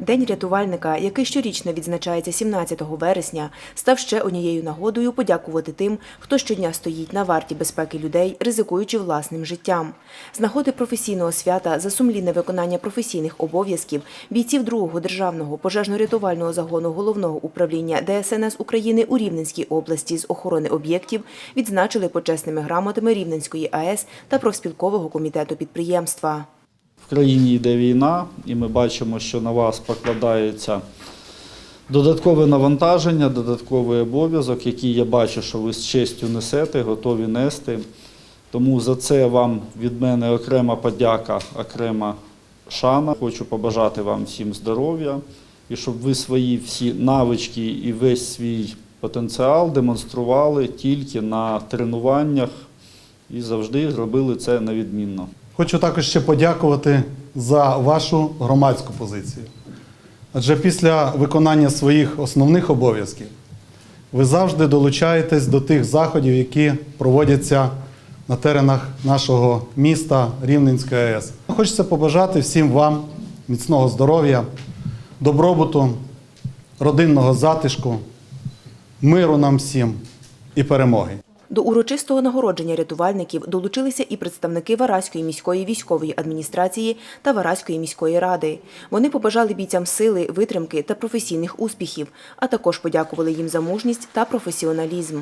День рятувальника, який щорічно відзначається 17 вересня, став ще однією нагодою подякувати тим, хто щодня стоїть на варті безпеки людей, ризикуючи власним життям. З нагоди професійного свята за сумлінне виконання професійних обов'язків бійців другого державного пожежно-рятувального загону головного управління ДСНС України у Рівненській області з охорони об'єктів відзначили почесними грамотами Рівненської АЕС та профспілкового комітету підприємства. Країні йде війна, і ми бачимо, що на вас покладається додаткове навантаження, додатковий обов'язок, який я бачу, що ви з честю несете, готові нести. Тому за це вам від мене окрема подяка, окрема шана. Хочу побажати вам всім здоров'я і щоб ви свої всі навички і весь свій потенціал демонстрували тільки на тренуваннях і завжди робили це на відмінно. Хочу також ще подякувати за вашу громадську позицію. Адже після виконання своїх основних обов'язків ви завжди долучаєтесь до тих заходів, які проводяться на теренах нашого міста Рівненської АЕС. Хочеться побажати всім вам міцного здоров'я, добробуту, родинного затишку, миру нам всім і перемоги. До урочистого нагородження рятувальників долучилися і представники Вараської міської військової адміністрації та Вараської міської ради. Вони побажали бійцям сили, витримки та професійних успіхів, а також подякували їм за мужність та професіоналізм.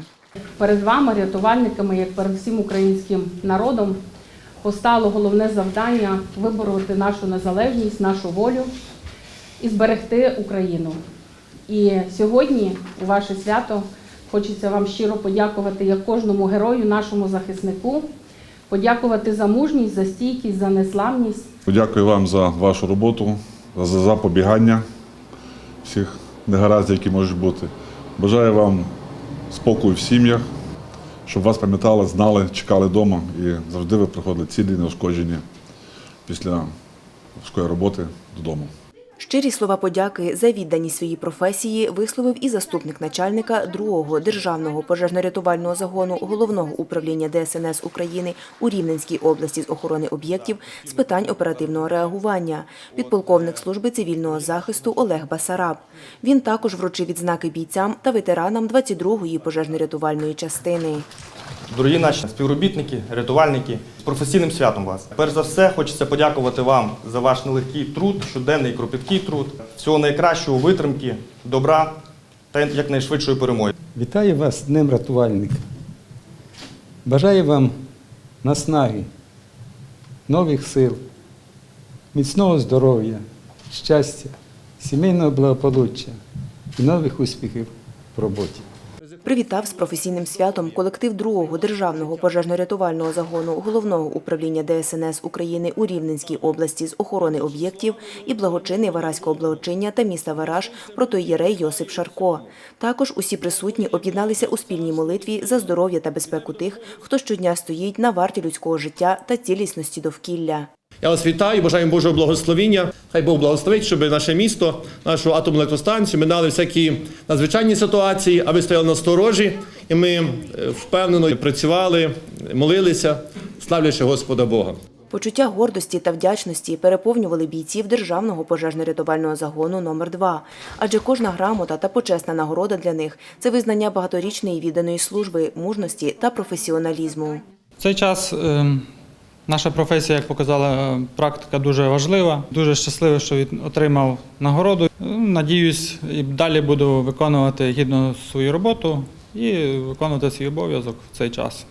Перед вами, рятувальниками, як перед всім українським народом, постало головне завдання вибороти нашу незалежність, нашу волю і зберегти Україну. І сьогодні, у ваше свято, хочеться вам щиро подякувати як кожному герою, нашому захиснику, подякувати за мужність, за стійкість, за незламність. Дякую вам за вашу роботу, за запобігання всіх негараздів, які можуть бути. Бажаю вам спокою в сім'ях, щоб вас пам'ятали, знали, чекали вдома і завжди ви приходили цілі, неушкоджені після важкої роботи додому. Щирі слова подяки за відданість своїй професії висловив і заступник начальника другого державного пожежно-рятувального загону головного управління ДСНС України у Рівненській області з охорони об'єктів з питань оперативного реагування, підполковник служби цивільного захисту Олег Басараб. Він також вручив відзнаки бійцям та ветеранам 22-ї пожежно-рятувальної частини. Дорогі наші співробітники, рятувальники, з професійним святом вас. Перш за все, хочеться подякувати вам за ваш нелегкий труд, щоденний кропіткий труд, всього найкращого, витримки, добра та якнайшвидшої перемоги. Вітаю вас Днем рятувальника. Бажаю вам наснаги, нових сил, міцного здоров'я, щастя, сімейного благополуччя і нових успіхів в роботі. Привітав з професійним святом колектив другого державного пожежно-рятувального загону головного управління ДСНС України у Рівненській області з охорони об'єктів і благочинний Вараського благочиння та міста Вараж протоїєрей Йосип Шарко. Також усі присутні об'єдналися у спільній молитві за здоров'я та безпеку тих, хто щодня стоїть на варті людського життя та цілісності довкілля. Я вас вітаю, бажаю Божого благословіння. Хай Бог благословить, щоб наше місто, нашу атомну електростанцію минали всякі надзвичайні ситуації, а ви стояли на сторожі, і ми е, впевнено працювали, молилися, славлячи Господа Бога. Почуття гордості та вдячності переповнювали бійців державного пожежно-рятувального загону номер 2 адже кожна грамота та почесна нагорода для них це визнання багаторічної відданої служби, мужності та професіоналізму. В цей час е, наша професія, як показала е, практика, дуже важлива. Дуже щасливий, що від- отримав нагороду. Е, Надіюсь, і далі буду виконувати гідно свою роботу і виконувати свій обов'язок в цей час.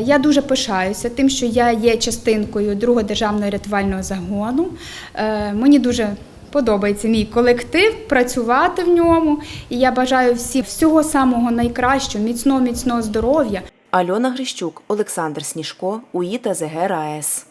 Я дуже пишаюся тим, що я є частинкою другого державного рятувального загону. Е, Мені дуже подобається мій колектив, працювати в ньому. І я бажаю всім всього самого найкращого, міцного, міцного здоров'я. Альона Грищук, Олександр Сніжко, УІТА ЗГ РаЕС.